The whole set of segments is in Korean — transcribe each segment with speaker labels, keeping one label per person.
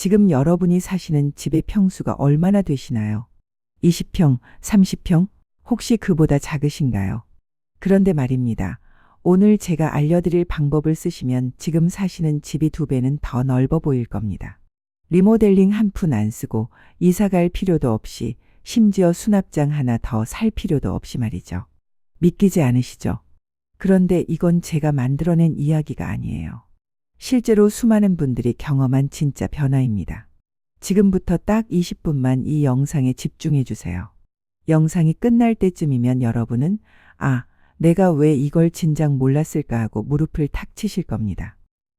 Speaker 1: 지금 여러분이 사시는 집의 평수가 얼마나 되시나요? 20평, 30평? 혹시 그보다 작으신가요? 그런데 말입니다. 오늘 제가 알려드릴 방법을 쓰시면 지금 사시는 집이 두 배는 더 넓어 보일 겁니다. 리모델링 한 푼 안 쓰고 이사 갈 필요도 없이 심지어 수납장 하나 더 살 필요도 없이 말이죠. 믿기지 않으시죠? 그런데 이건 제가 만들어낸 이야기가 아니에요. 실제로 수많은 분들이 경험한 진짜 변화입니다. 지금부터 딱 20분만 이 영상에 집중해 주세요. 영상이 끝날 때쯤이면 여러분은 아, 내가 왜 이걸 진작 몰랐을까 하고 무릎을 탁 치실 겁니다.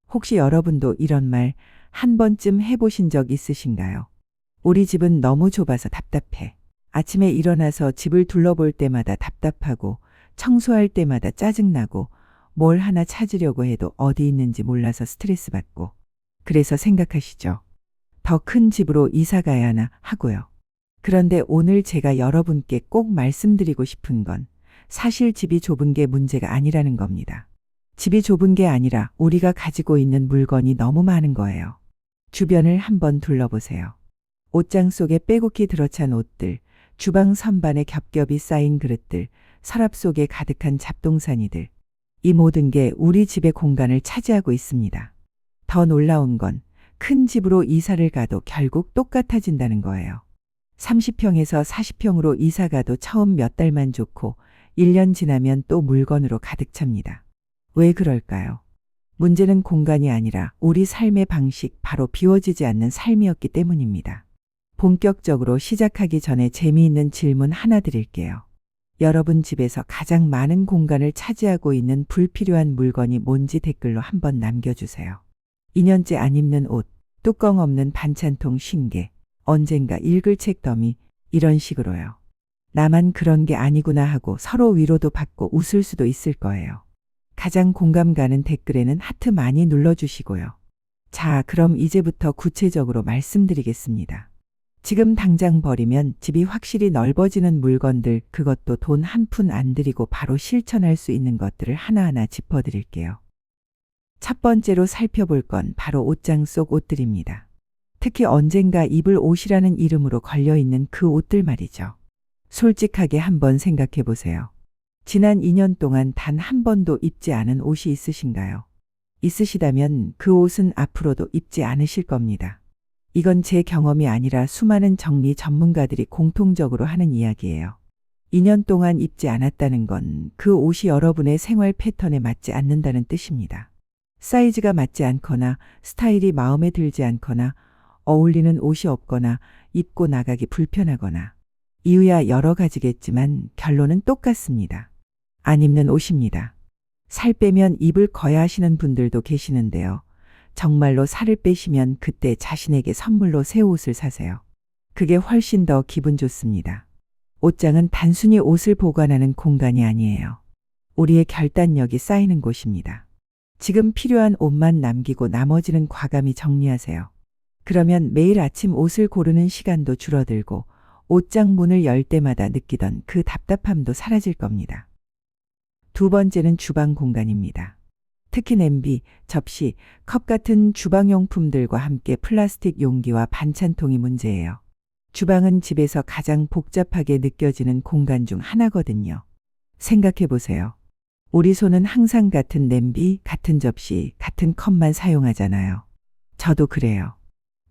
Speaker 1: 혹시 여러분도 이런 말 한 번쯤 해보신 적 있으신가요? 우리 집은 너무 좁아서 답답해. 아침에 일어나서 집을 둘러볼 때마다 답답하고 청소할 때마다 짜증나고 뭘 하나 찾으려고 해도 어디 있는지 몰라서 스트레스 받고 그래서 생각하시죠. 더 큰 집으로 이사 가야 하나 하고요. 그런데 오늘 제가 여러분께 꼭 말씀드리고 싶은 건 사실 집이 좁은 게 문제가 아니라는 겁니다. 집이 좁은 게 아니라 우리가 가지고 있는 물건이 너무 많은 거예요. 주변을 한번 둘러보세요. 옷장 속에 빼곡히 들어찬 옷들, 주방 선반에 겹겹이 쌓인 그릇들, 서랍 속에 가득한 잡동사니들. 이 모든 게 우리 집의 공간을 차지하고 있습니다. 더 놀라운 건 큰 집으로 이사를 가도 결국 똑같아진다는 거예요. 30평에서 40평으로 이사 가도 처음 몇 달만 좋고 1년 지나면 또 물건으로 가득 찹니다. 왜 그럴까요? 문제는 공간이 아니라 우리 삶의 방식 바로 비워지지 않는 삶이었기 때문입니다. 본격적으로 시작하기 전에 재미있는 질문 하나 드릴게요. 여러분 집에서 가장 많은 공간을 차지하고 있는 불필요한 물건이 뭔지 댓글로 한번 남겨주세요. 2년째 안 입는 옷, 뚜껑 없는 반찬통 쉰개, 언젠가 읽을 책 더미, 이런 식으로요. 나만 그런 게 아니구나 하고 서로 위로도 받고 웃을 수도 있을 거예요. 가장 공감 가는 댓글에는 하트 많이 눌러주시고요. 자, 그럼 이제부터 구체적으로 말씀드리겠습니다. 지금 당장 버리면 집이 확실히 넓어지는 물건들, 그것도 돈 한 푼 안 들이고 바로 실천할 수 있는 것들을 하나하나 짚어드릴게요. 첫 번째로 살펴볼 건 바로 옷장 속 옷들입니다. 특히 언젠가 입을 옷이라는 이름으로 걸려있는 그 옷들 말이죠. 솔직하게 한번 생각해 보세요. 지난 2년 동안 단 한 번도 입지 않은 옷이 있으신가요? 있으시다면 그 옷은 앞으로도 입지 않으실 겁니다. 이건 제 경험이 아니라 수많은 정리 전문가들이 공통적으로 하는 이야기예요. 2년 동안 입지 않았다는 건 그 옷이 여러분의 생활 패턴에 맞지 않는다는 뜻입니다. 사이즈가 맞지 않거나 스타일이 마음에 들지 않거나 어울리는 옷이 없거나 입고 나가기 불편하거나 이유야 여러 가지겠지만 결론은 똑같습니다. 안 입는 옷입니다. 살 빼면 입을 거야 하시는 분들도 계시는데요. 정말로 살을 빼시면 그때 자신에게 선물로 새 옷을 사세요. 그게 훨씬 더 기분 좋습니다. 옷장은 단순히 옷을 보관하는 공간이 아니에요. 우리의 결단력이 쌓이는 곳입니다. 지금 필요한 옷만 남기고 나머지는 과감히 정리하세요. 그러면 매일 아침 옷을 고르는 시간도 줄어들고 옷장 문을 열 때마다 느끼던 그 답답함도 사라질 겁니다. 두 번째는 주방 공간입니다. 특히 냄비, 접시, 컵 같은 주방용품들과 함께 플라스틱 용기와 반찬통이 문제예요. 주방은 집에서 가장 복잡하게 느껴지는 공간 중 하나거든요. 생각해 보세요. 우리 손은 항상 같은 냄비, 같은 접시, 같은 컵만 사용하잖아요. 저도 그래요.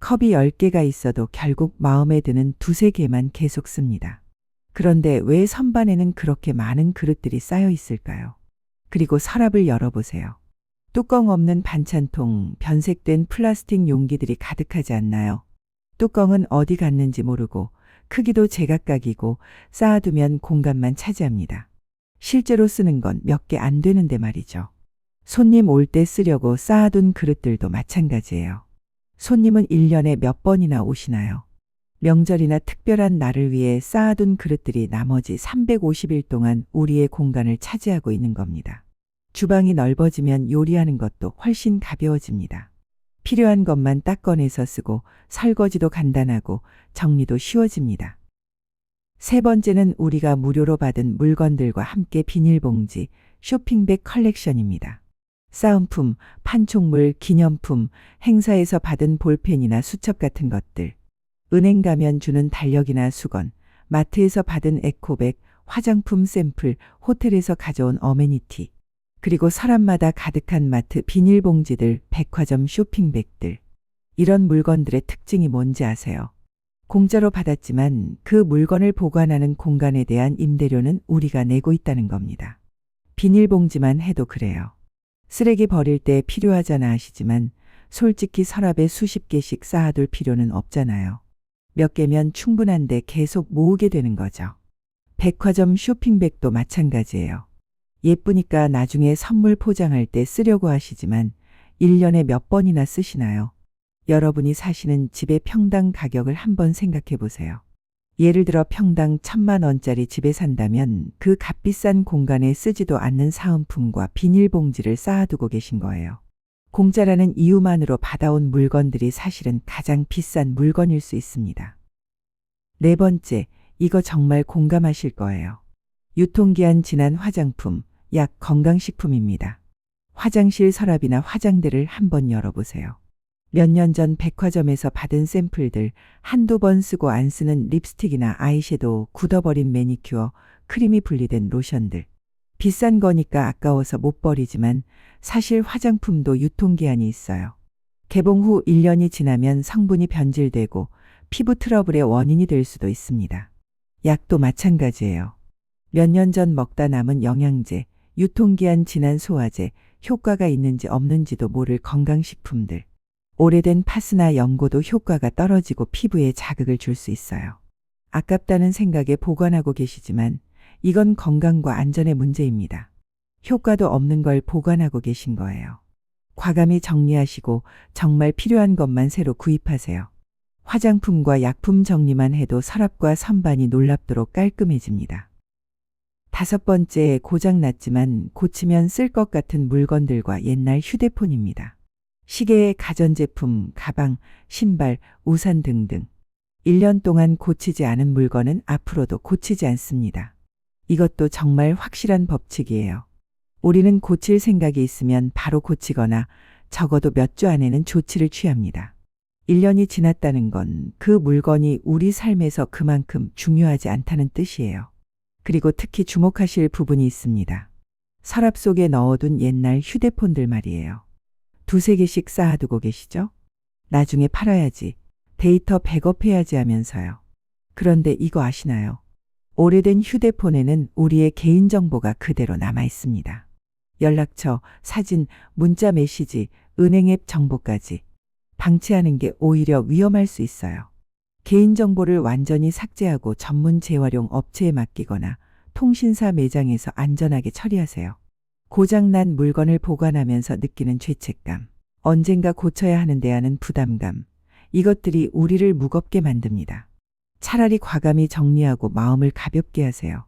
Speaker 1: 컵이 10개가 있어도 결국 마음에 드는 두세 개만 계속 씁니다. 그런데 왜 선반에는 그렇게 많은 그릇들이 쌓여 있을까요? 그리고 서랍을 열어보세요. 뚜껑 없는 반찬통, 변색된 플라스틱 용기들이 가득하지 않나요? 뚜껑은 어디 갔는지 모르고 크기도 제각각이고 쌓아두면 공간만 차지합니다. 실제로 쓰는 건 몇 개 안 되는데 말이죠. 손님 올 때 쓰려고 쌓아둔 그릇들도 마찬가지예요. 손님은 1년에 몇 번이나 오시나요? 명절이나 특별한 날을 위해 쌓아둔 그릇들이 나머지 350일 동안 우리의 공간을 차지하고 있는 겁니다. 주방이 넓어지면 요리하는 것도 훨씬 가벼워집니다. 필요한 것만 딱 꺼내서 쓰고 설거지도 간단하고 정리도 쉬워집니다. 세 번째는 우리가 무료로 받은 물건들과 함께 비닐봉지, 쇼핑백 컬렉션입니다. 싸움품, 판촉물, 기념품, 행사에서 받은 볼펜이나 수첩 같은 것들. 은행 가면 주는 달력이나 수건, 마트에서 받은 에코백, 화장품 샘플, 호텔에서 가져온 어메니티. 그리고 서랍마다 가득한 마트 비닐봉지들, 백화점 쇼핑백들. 이런 물건들의 특징이 뭔지 아세요? 공짜로 받았지만 그 물건을 보관하는 공간에 대한 임대료는 우리가 내고 있다는 겁니다. 비닐봉지만 해도 그래요. 쓰레기 버릴 때 필요하잖아 하시지만 솔직히 서랍에 수십 개씩 쌓아둘 필요는 없잖아요. 몇 개면 충분한데 계속 모으게 되는 거죠. 백화점 쇼핑백도 마찬가지예요. 예쁘니까 나중에 선물 포장할 때 쓰려고 하시지만 1년에 몇 번이나 쓰시나요? 여러분이 사시는 집의 평당 가격을 한번 생각해 보세요. 예를 들어 평당 천만 원짜리 집에 산다면 그 값비싼 공간에 쓰지도 않는 사은품과 비닐봉지를 쌓아두고 계신 거예요. 공짜라는 이유만으로 받아온 물건들이 사실은 가장 비싼 물건일 수 있습니다. 네 번째, 이거 정말 공감하실 거예요. 유통기한 지난 화장품, 약 건강식품입니다. 화장실 서랍이나 화장대를 한번 열어보세요. 몇 년 전 백화점에서 받은 샘플들, 한두 번 쓰고 안 쓰는 립스틱이나 아이섀도우, 굳어버린 매니큐어, 크림이 분리된 로션들. 비싼 거니까 아까워서 못 버리지만 사실 화장품도 유통기한이 있어요. 개봉 후 1년이 지나면 성분이 변질되고 피부 트러블의 원인이 될 수도 있습니다. 약도 마찬가지예요. 몇 년 전 먹다 남은 영양제, 유통기한 지난 소화제, 효과가 있는지 없는지도 모를 건강식품들. 오래된 파스나 연고도 효과가 떨어지고 피부에 자극을 줄 수 있어요. 아깝다는 생각에 보관하고 계시지만 이건 건강과 안전의 문제입니다. 효과도 없는 걸 보관하고 계신 거예요. 과감히 정리하시고 정말 필요한 것만 새로 구입하세요. 화장품과 약품 정리만 해도 서랍과 선반이 놀랍도록 깔끔해집니다. 다섯 번째 고장 났지만 고치면 쓸 것 같은 물건들과 옛날 휴대폰입니다. 시계, 가전제품, 가방, 신발, 우산 등등. 1년 동안 고치지 않은 물건은 앞으로도 고치지 않습니다. 이것도 정말 확실한 법칙이에요. 우리는 고칠 생각이 있으면 바로 고치거나 적어도 몇 주 안에는 조치를 취합니다. 1년이 지났다는 건 그 물건이 우리 삶에서 그만큼 중요하지 않다는 뜻이에요. 그리고 특히 주목하실 부분이 있습니다. 서랍 속에 넣어둔 옛날 휴대폰들 말이에요. 두세 개씩 쌓아두고 계시죠? 나중에 팔아야지. 데이터 백업해야지 하면서요. 그런데 이거 아시나요? 오래된 휴대폰에는 우리의 개인정보가 그대로 남아 있습니다. 연락처, 사진, 문자 메시지, 은행 앱 정보까지. 방치하는 게 오히려 위험할 수 있어요. 개인정보를 완전히 삭제하고 전문 재활용 업체에 맡기거나 통신사 매장에서 안전하게 처리하세요. 고장난 물건을 보관하면서 느끼는 죄책감, 언젠가 고쳐야 하는 부담감, 이것들이 우리를 무겁게 만듭니다. 차라리 과감히 정리하고 마음을 가볍게 하세요.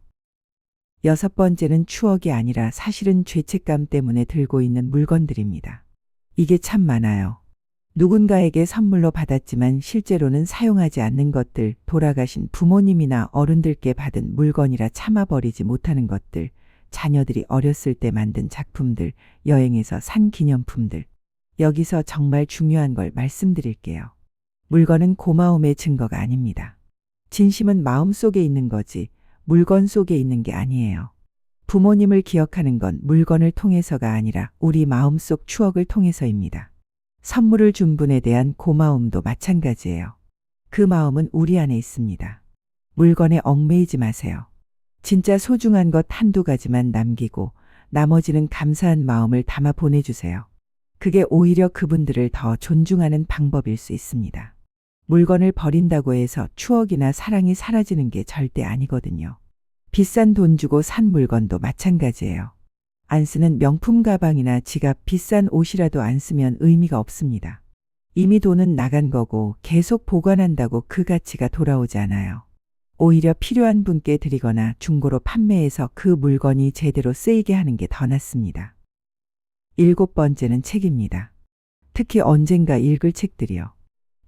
Speaker 1: 여섯 번째는 추억이 아니라 사실은 죄책감 때문에 들고 있는 물건들입니다. 이게 참 많아요. 누군가에게 선물로 받았지만 실제로는 사용하지 않는 것들, 돌아가신 부모님이나 어른들께 받은 물건이라 참아버리지 못하는 것들, 자녀들이 어렸을 때 만든 작품들, 여행에서 산 기념품들. 여기서 정말 중요한 걸 말씀드릴게요. 물건은 고마움의 증거가 아닙니다. 진심은 마음 속에 있는 거지, 물건 속에 있는 게 아니에요. 부모님을 기억하는 건 물건을 통해서가 아니라 우리 마음속 추억을 통해서입니다. 선물을 준 분에 대한 고마움도 마찬가지예요. 그 마음은 우리 안에 있습니다. 물건에 얽매이지 마세요. 진짜 소중한 것 한두 가지만 남기고 나머지는 감사한 마음을 담아 보내주세요. 그게 오히려 그분들을 더 존중하는 방법일 수 있습니다. 물건을 버린다고 해서 추억이나 사랑이 사라지는 게 절대 아니거든요. 비싼 돈 주고 산 물건도 마찬가지예요. 안 쓰는 명품 가방이나 지갑 비싼 옷이라도 안 쓰면 의미가 없습니다. 이미 돈은 나간 거고 계속 보관한다고 그 가치가 돌아오지 않아요. 오히려 필요한 분께 드리거나 중고로 판매해서 그 물건이 제대로 쓰이게 하는 게 더 낫습니다. 일곱 번째는 책입니다. 특히 언젠가 읽을 책들이요.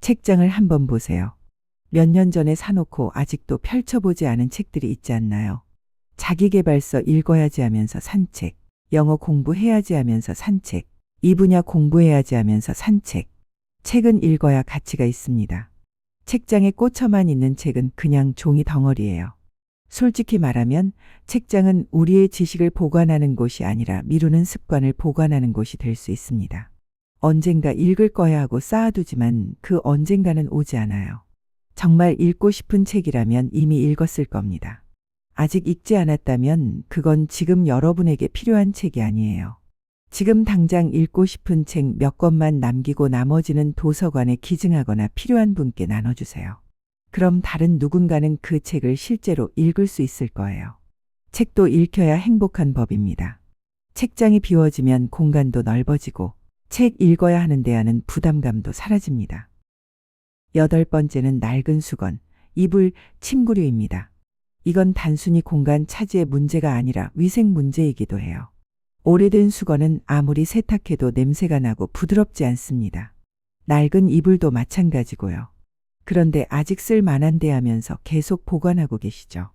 Speaker 1: 책장을 한번 보세요. 몇 년 전에 사놓고 아직도 펼쳐보지 않은 책들이 있지 않나요? 자기개발서 읽어야지 하면서 산 책, 영어 공부해야지 하면서 산 책, 이 분야 공부해야지 하면서 산책. 책은 읽어야 가치가 있습니다. 책장에 꽂혀만 있는 책은 그냥 종이 덩어리예요. 솔직히 말하면 책장은 우리의 지식을 보관하는 곳이 아니라 미루는 습관을 보관하는 곳이 될 수 있습니다. 언젠가 읽을 거야 하고 쌓아두지만 그 언젠가는 오지 않아요. 정말 읽고 싶은 책이라면 이미 읽었을 겁니다. 아직 읽지 않았다면 그건 지금 여러분에게 필요한 책이 아니에요. 지금 당장 읽고 싶은 책 몇 권만 남기고 나머지는 도서관에 기증하거나 필요한 분께 나눠주세요. 그럼 다른 누군가는 그 책을 실제로 읽을 수 있을 거예요. 책도 읽혀야 행복한 법입니다. 책장이 비워지면 공간도 넓어지고 책 읽어야 하는 데하는 부담감도 사라집니다. 여덟 번째는 낡은 수건, 이불, 침구류입니다. 이건 단순히 공간 차지의 문제가 아니라 위생 문제이기도 해요. 오래된 수건은 아무리 세탁해도 냄새가 나고 부드럽지 않습니다. 낡은 이불도 마찬가지고요. 그런데 아직 쓸 만한데 하면서 계속 보관하고 계시죠.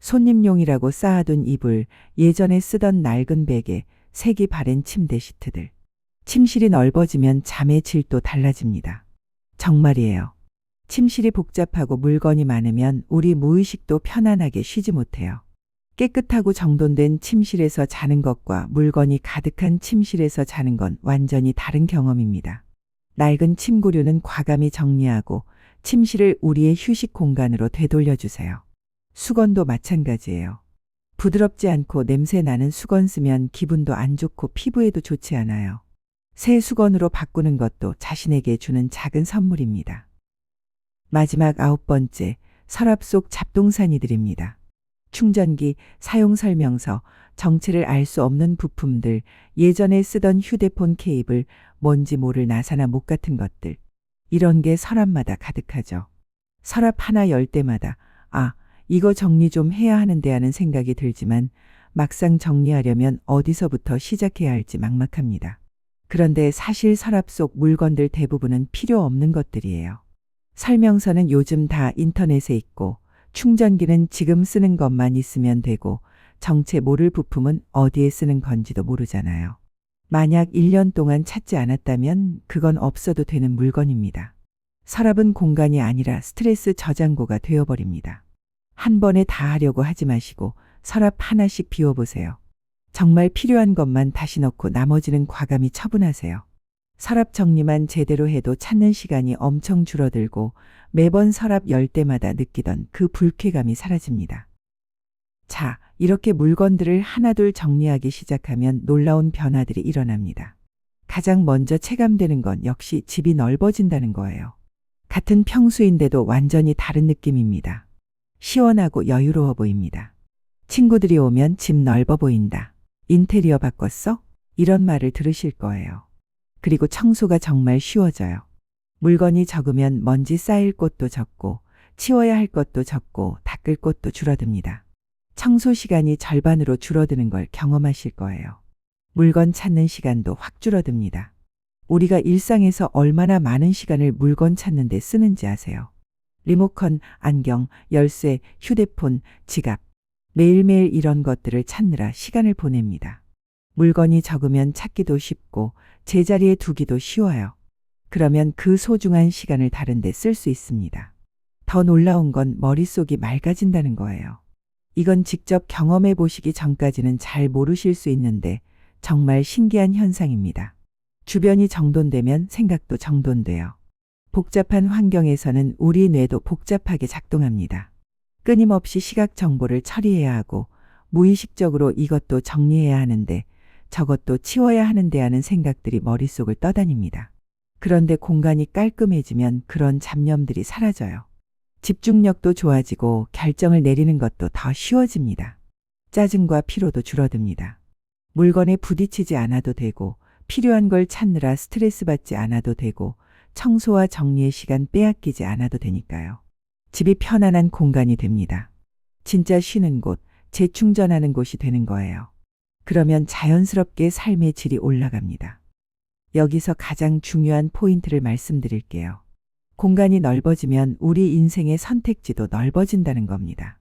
Speaker 1: 손님용이라고 쌓아둔 이불, 예전에 쓰던 낡은 베개, 색이 바랜 침대 시트들. 침실이 넓어지면 잠의 질도 달라집니다. 정말이에요. 침실이 복잡하고 물건이 많으면 우리 무의식도 편안하게 쉬지 못해요. 깨끗하고 정돈된 침실에서 자는 것과 물건이 가득한 침실에서 자는 건 완전히 다른 경험입니다. 낡은 침구류는 과감히 정리하고 침실을 우리의 휴식 공간으로 되돌려 주세요. 수건도 마찬가지예요. 부드럽지 않고 냄새 나는 수건 쓰면 기분도 안 좋고 피부에도 좋지 않아요. 새 수건으로 바꾸는 것도 자신에게 주는 작은 선물입니다. 마지막 아홉 번째, 서랍 속 잡동사니들입니다. 충전기, 사용 설명서, 정체를 알 수 없는 부품들, 예전에 쓰던 휴대폰 케이블, 뭔지 모를 나사나 목 같은 것들. 이런 게 서랍마다 가득하죠. 서랍 하나 열 때마다, 아, 이거 정리 좀 해야 하는데 하는 생각이 들지만 막상 정리하려면 어디서부터 시작해야 할지 막막합니다. 그런데 사실 서랍 속 물건들 대부분은 필요 없는 것들이에요. 설명서는 요즘 다 인터넷에 있고 충전기는 지금 쓰는 것만 있으면 되고 정체 모를 부품은 어디에 쓰는 건지도 모르잖아요. 만약 1년 동안 찾지 않았다면 그건 없어도 되는 물건입니다. 서랍은 공간이 아니라 스트레스 저장고가 되어버립니다. 한 번에 다 하려고 하지 마시고 서랍 하나씩 비워보세요. 정말 필요한 것만 다시 넣고 나머지는 과감히 처분하세요. 서랍 정리만 제대로 해도 찾는 시간이 엄청 줄어들고 매번 서랍 열 때마다 느끼던 그 불쾌감이 사라집니다. 자, 이렇게 물건들을 하나둘 정리하기 시작하면 놀라운 변화들이 일어납니다. 가장 먼저 체감되는 건 역시 집이 넓어진다는 거예요. 같은 평수인데도 완전히 다른 느낌입니다. 시원하고 여유로워 보입니다. 친구들이 오면 집 넓어 보인다. 인테리어 바꿨어? 이런 말을 들으실 거예요. 그리고 청소가 정말 쉬워져요. 물건이 적으면 먼지 쌓일 곳도 적고 치워야 할 것도 적고 닦을 곳도 줄어듭니다. 청소 시간이 절반으로 줄어드는 걸 경험하실 거예요. 물건 찾는 시간도 확 줄어듭니다. 우리가 일상에서 얼마나 많은 시간을 물건 찾는 데 쓰는지 아세요? 리모컨, 안경, 열쇠, 휴대폰, 지갑. 매일매일 이런 것들을 찾느라 시간을 보냅니다. 물건이 적으면 찾기도 쉽고 제자리에 두기도 쉬워요. 그러면 그 소중한 시간을 다른데 쓸 수 있습니다. 더 놀라운 건 머릿속이 맑아진다는 거예요. 이건 직접 경험해 보시기 전까지는 잘 모르실 수 있는데 정말 신기한 현상입니다. 주변이 정돈되면 생각도 정돈돼요. 복잡한 환경에서는 우리 뇌도 복잡하게 작동합니다. 끊임없이 시각 정보를 처리해야 하고 무의식적으로 이것도 정리해야 하는데 저것도 치워야 하는데 하는 생각들이 머릿속을 떠다닙니다. 그런데 공간이 깔끔해지면 그런 잡념들이 사라져요. 집중력도 좋아지고 결정을 내리는 것도 더 쉬워집니다. 짜증과 피로도 줄어듭니다. 물건에 부딪히지 않아도 되고 필요한 걸 찾느라 스트레스 받지 않아도 되고 청소와 정리의 시간 빼앗기지 않아도 되니까요. 집이 편안한 공간이 됩니다. 진짜 쉬는 곳, 재충전하는 곳이 되는 거예요. 그러면 자연스럽게 삶의 질이 올라갑니다. 여기서 가장 중요한 포인트를 말씀드릴게요. 공간이 넓어지면 우리 인생의 선택지도 넓어진다는 겁니다.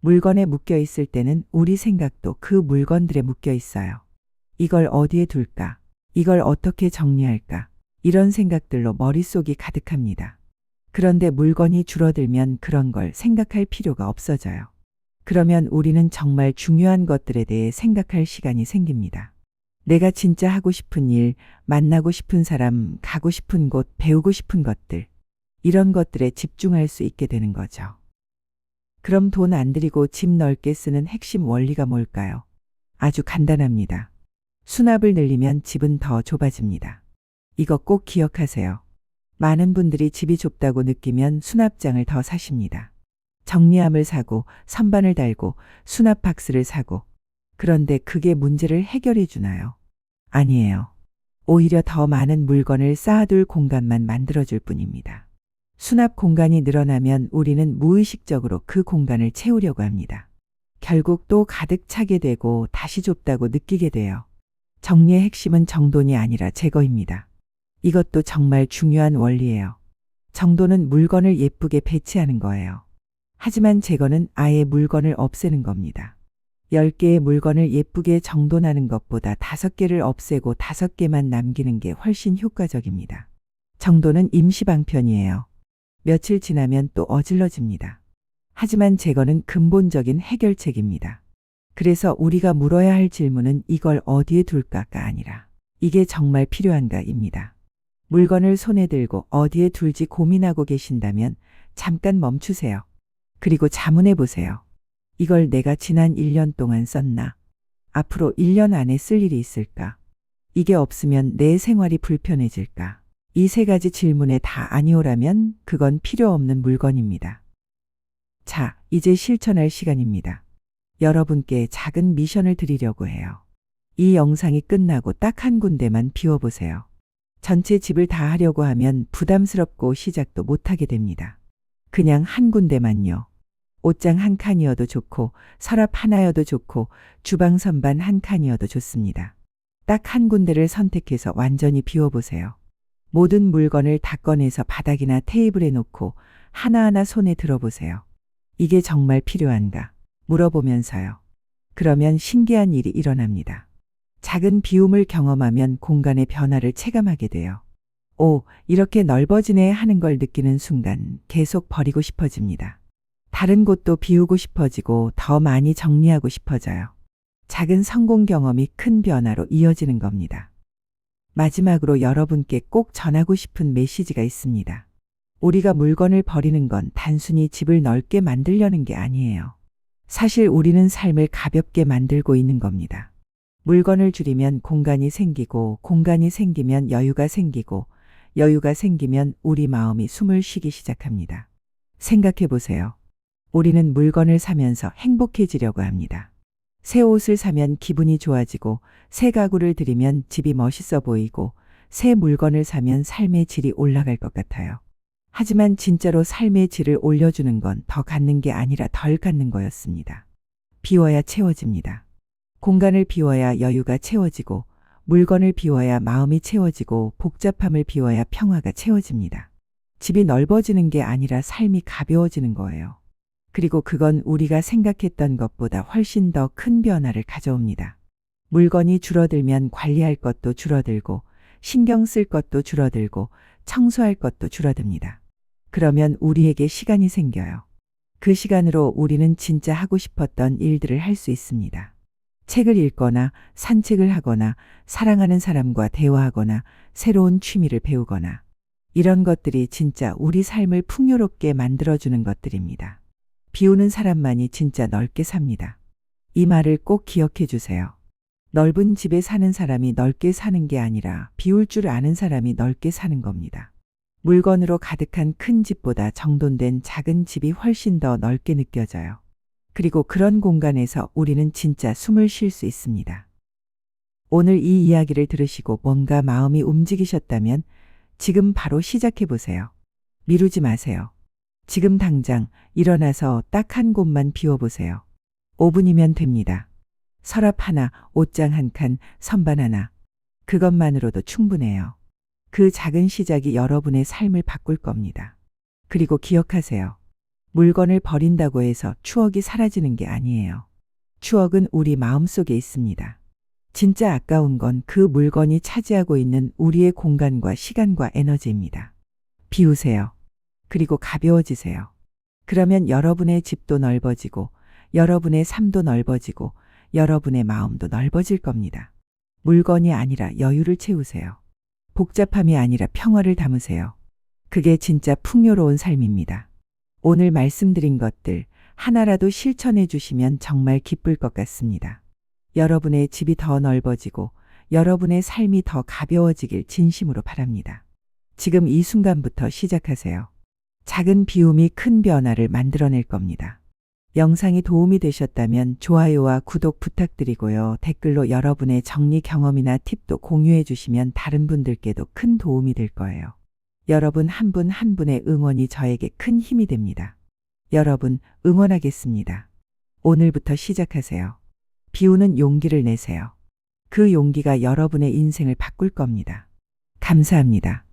Speaker 1: 물건에 묶여 있을 때는 우리 생각도 그 물건들에 묶여 있어요. 이걸 어디에 둘까? 이걸 어떻게 정리할까? 이런 생각들로 머릿속이 가득합니다. 그런데 물건이 줄어들면 그런 걸 생각할 필요가 없어져요. 그러면 우리는 정말 중요한 것들에 대해 생각할 시간이 생깁니다. 내가 진짜 하고 싶은 일, 만나고 싶은 사람, 가고 싶은 곳, 배우고 싶은 것들, 이런 것들에 집중할 수 있게 되는 거죠. 그럼 돈 안 들이고 집 넓게 쓰는 핵심 원리가 뭘까요? 아주 간단합니다. 수납을 늘리면 집은 더 좁아집니다. 이거 꼭 기억하세요. 많은 분들이 집이 좁다고 느끼면 수납장을 더 사십니다. 정리함을 사고 선반을 달고 수납 박스를 사고 그런데 그게 문제를 해결해 주나요? 아니에요. 오히려 더 많은 물건을 쌓아둘 공간만 만들어줄 뿐입니다. 수납 공간이 늘어나면 우리는 무의식적으로 그 공간을 채우려고 합니다. 결국 또 가득 차게 되고 다시 좁다고 느끼게 돼요. 정리의 핵심은 정돈이 아니라 제거입니다. 이것도 정말 중요한 원리예요. 정돈은 물건을 예쁘게 배치하는 거예요. 하지만 제거는 아예 물건을 없애는 겁니다. 10개의 물건을 예쁘게 정돈하는 것보다 5개를 없애고 5개만 남기는 게 훨씬 효과적입니다. 정돈은 임시방편이에요. 며칠 지나면 또 어질러집니다. 하지만 제거는 근본적인 해결책입니다. 그래서 우리가 물어야 할 질문은 이걸 어디에 둘까가 아니라 이게 정말 필요한가입니다. 물건을 손에 들고 어디에 둘지 고민하고 계신다면 잠깐 멈추세요. 그리고 자문해 보세요. 이걸 내가 지난 1년 동안 썼나? 앞으로 1년 안에 쓸 일이 있을까? 이게 없으면 내 생활이 불편해질까? 이 세 가지 질문에 다 아니오라면 그건 필요 없는 물건입니다. 자, 이제 실천할 시간입니다. 여러분께 작은 미션을 드리려고 해요. 이 영상이 끝나고 딱 한 군데만 비워보세요. 전체 집을 다 하려고 하면 부담스럽고 시작도 못하게 됩니다. 그냥 한 군데만요. 옷장 한 칸이어도 좋고 서랍 하나여도 좋고 주방 선반 한 칸이어도 좋습니다. 딱 한 군데를 선택해서 완전히 비워보세요. 모든 물건을 다 꺼내서 바닥이나 테이블에 놓고 하나하나 손에 들어보세요. 이게 정말 필요한가? 물어보면서요. 그러면 신기한 일이 일어납니다. 작은 비움을 경험하면 공간의 변화를 체감하게 돼요. 오, 이렇게 넓어지네 하는 걸 느끼는 순간 계속 버리고 싶어집니다. 다른 곳도 비우고 싶어지고 더 많이 정리하고 싶어져요. 작은 성공 경험이 큰 변화로 이어지는 겁니다. 마지막으로 여러분께 꼭 전하고 싶은 메시지가 있습니다. 우리가 물건을 버리는 건 단순히 집을 넓게 만들려는 게 아니에요. 사실 우리는 삶을 가볍게 만들고 있는 겁니다. 물건을 줄이면 공간이 생기고 공간이 생기면 여유가 생기고 여유가 생기면 우리 마음이 숨을 쉬기 시작합니다. 생각해 보세요. 우리는 물건을 사면서 행복해지려고 합니다. 새 옷을 사면 기분이 좋아지고 새 가구를 들이면 집이 멋있어 보이고 새 물건을 사면 삶의 질이 올라갈 것 같아요. 하지만 진짜로 삶의 질을 올려주는 건 더 갖는 게 아니라 덜 갖는 거였습니다. 비워야 채워집니다. 공간을 비워야 여유가 채워지고 물건을 비워야 마음이 채워지고 복잡함을 비워야 평화가 채워집니다. 집이 넓어지는 게 아니라 삶이 가벼워지는 거예요. 그리고 그건 우리가 생각했던 것보다 훨씬 더 큰 변화를 가져옵니다. 물건이 줄어들면 관리할 것도 줄어들고 신경 쓸 것도 줄어들고 청소할 것도 줄어듭니다. 그러면 우리에게 시간이 생겨요. 그 시간으로 우리는 진짜 하고 싶었던 일들을 할 수 있습니다. 책을 읽거나 산책을 하거나 사랑하는 사람과 대화하거나 새로운 취미를 배우거나 이런 것들이 진짜 우리 삶을 풍요롭게 만들어주는 것들입니다. 비우는 사람만이 진짜 넓게 삽니다. 이 말을 꼭 기억해 주세요. 넓은 집에 사는 사람이 넓게 사는 게 아니라 비울 줄 아는 사람이 넓게 사는 겁니다. 물건으로 가득한 큰 집보다 정돈된 작은 집이 훨씬 더 넓게 느껴져요. 그리고 그런 공간에서 우리는 진짜 숨을 쉴 수 있습니다. 오늘 이 이야기를 들으시고 뭔가 마음이 움직이셨다면 지금 바로 시작해 보세요. 미루지 마세요. 지금 당장 일어나서 딱 한 곳만 비워보세요. 5분이면 됩니다. 서랍 하나, 옷장 한 칸, 선반 하나. 그것만으로도 충분해요. 그 작은 시작이 여러분의 삶을 바꿀 겁니다. 그리고 기억하세요. 물건을 버린다고 해서 추억이 사라지는 게 아니에요. 추억은 우리 마음 속에 있습니다. 진짜 아까운 건 그 물건이 차지하고 있는 우리의 공간과 시간과 에너지입니다. 비우세요. 그리고 가벼워지세요. 그러면 여러분의 집도 넓어지고, 여러분의 삶도 넓어지고, 여러분의 마음도 넓어질 겁니다. 물건이 아니라 여유를 채우세요. 복잡함이 아니라 평화를 담으세요. 그게 진짜 풍요로운 삶입니다. 오늘 말씀드린 것들 하나라도 실천해 주시면 정말 기쁠 것 같습니다. 여러분의 집이 더 넓어지고 여러분의 삶이 더 가벼워지길 진심으로 바랍니다. 지금 이 순간부터 시작하세요. 작은 비움이 큰 변화를 만들어낼 겁니다. 영상이 도움이 되셨다면 좋아요와 구독 부탁드리고요. 댓글로 여러분의 정리 경험이나 팁도 공유해 주시면 다른 분들께도 큰 도움이 될 거예요. 여러분 한 분한 분의 응원이 저에게 큰 힘이 됩니다. 여러분 응원하겠습니다. 오늘부터 시작하세요. 비우는 용기를 내세요. 그 용기가 여러분의 인생을 바꿀 겁니다. 감사합니다.